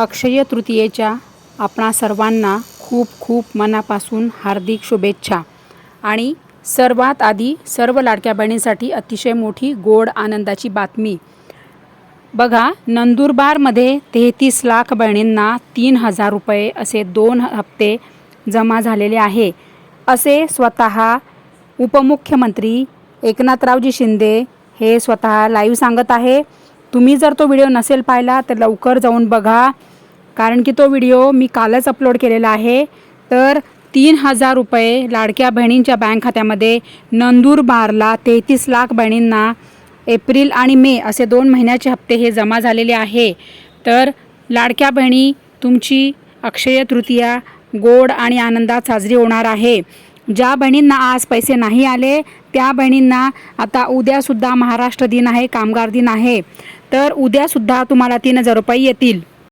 अक्षय तृतीयेच्या आपणा सर्वांना खूप खूप मनापासून हार्दिक शुभेच्छा. आणि सर्वात आधी सर्व लाडक्या बहिणींसाठी अतिशय मोठी गोड आनंदाची बातमी. बघा नंदुरबारमध्ये तेहतीस लाख बहिणींना तीन हजार रुपये असे दोन हप्ते जमा झालेले आहे. असे स्वतः उपमुख्यमंत्री एकनाथरावजी शिंदे हे स्वतः लाईव्ह सांगत आहे. तुम्ही जर तो व्हिडिओ नसेल पाहिला तर लवकर जाऊन बघा. कारण की तो व्हिडिओ मी कालच अपलोड केलेला आहे. तर तीन हजार रुपये लाडक्या बहिणींच्या बँक खात्यामध्ये नंदुरबारला तेहतीस लाख बहिणींना एप्रिल आणि मे असे दोन महिन्याचे हप्ते हे जमा झालेले आहे. तर लाडक्या बहिणी तुमची अक्षय तृतीया गोड आणि आनंदात साजरी होणार आहे. ज्या बहिणींना आज पैसे नाही आले त्या बहिणींना आता उद्यासुद्धा महाराष्ट्र दिन आहे कामगार दिन आहे. तर उद्यासुद्धा तुम्हाला तीन हजार रुपये येतील.